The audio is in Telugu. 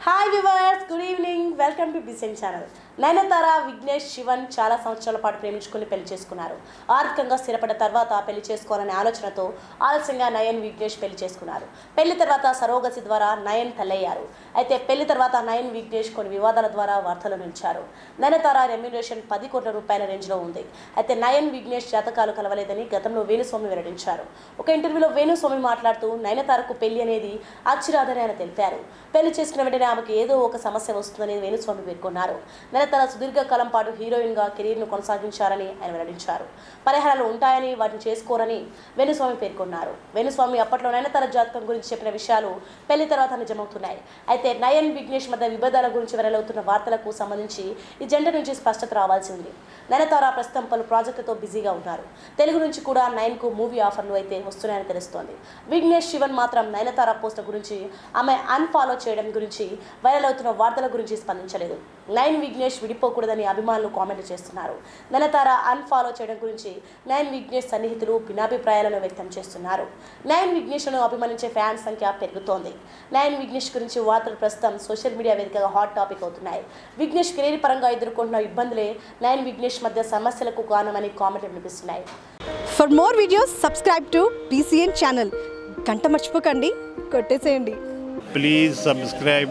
Hi viewers, good evening. Welcome to BCN channel. Nayanthara Vignesh Shivan చాలా సంవత్సరాల పాటు ప్రేమించుకుని పెళ్ళి చేసుకున్నారు. ఆర్థికంగా స్థిరపడిన తర్వాత పెళ్ళి చేసుకోవాలనే ఆలోచనతో ఆలస్యంగా నయన్ విఘ్నేష్ పెళ్ళి చేసుకున్నారు. పెళ్ళి తర్వాత సరోగసి ద్వారా నయన్ తల్లయ్యారు. అయితే పెళ్ళి తర్వాత నయన్ విఘ్నేష్ కొన్ని వివాదాల ద్వారా వార్తలు నిలిచారు. నయనతార రెమ్యునేషన్ పది కోట్ల రూపాయల రేంజ్లో ఉంది. అయితే నయన్ విఘ్నేష్ జాతకాలు కలవలేదని గతంలో వేణుస్వామి వెల్లడించారు. ఒక ఇంటర్వ్యూలో వేణుస్వామి మాట్లాడుతూ నయనతారకు పెళ్ళి అనేది అచ్చిరాదని ఆయన తెలిపారు. పెళ్ళి చేసుకున్న వెంటనే ఆమెకు ఏదో ఒక సమస్య వస్తుందని వేణుస్వామి పేర్కొన్నారు. నయనతార సుదీర్ఘ కాలం పాటు హీరోయిన్గా కెరీర్ను కొనసాగించారని ఆయన వెల్లడించారు. పరిహారాలు ఉంటాయని వాటిని చేసుకోరని వేణుస్వామి పేర్కొన్నారు. వేణుస్వామి అప్పట్లో నయనతార జాతకం గురించి చెప్పిన విషయాలు పెళ్ళి తర్వాత నిజమవుతున్నాయి. అయితే నయన్ విఘ్నేష్ మధ్య విభేదాల గురించి వెల్లవుతున్న వార్తలకు సంబంధించి ఈ జంట నుంచి స్పష్టత రావాల్సి ఉంది. నయనతార ప్రస్తుతం పలు ప్రాజెక్టులతో బిజీగా ఉన్నారు. తెలుగు నుంచి కూడా నయన్కు మూవీ ఆఫర్లు అయితే వస్తున్నాయని తెలుస్తోంది. విఘ్నేష్ శివన్ మాత్రం నయనతార పోస్ట్ గురించి ఆమె అన్ఫాలో చేయడం గురించి వైరల్ అవుతున్న వార్తల గురించి స్పందించలేదు. నయన్ విఘ్నేష్ విడిపోకూడదని అభిమానులు కామెంట్లు చేస్తున్నారు. నయనతార అన్ఫాలో చేయడం గురించి నయన్ విఘ్నేష్ సన్నిహితులు భిన్నాభిప్రాయాలను వ్యక్తం చేస్తున్నారు. నయన్ విఘ్నేష్ను అభిమానించే ఫ్యాన్స్ సంఖ్య పెరుగుతోంది. నయన్ విఘ్నేష్ గురించి వార్తలు ప్రస్తుతం సోషల్ మీడియా వేదికగా హాట్ టాపిక్ అవుతున్నాయి. విఘ్నేష్ కెరీర్ పరంగా ఎదుర్కొంటున్న ఇబ్బందులే నయన్ విఘ్నేష్ మధ్య సమస్యలకు కారణమని కామెంట్లు వినిపిస్తున్నాయి. For more videos subscribe to BCN channel గంట మర్చిపోకండి. కొట్టేసేయండి. Please subscribe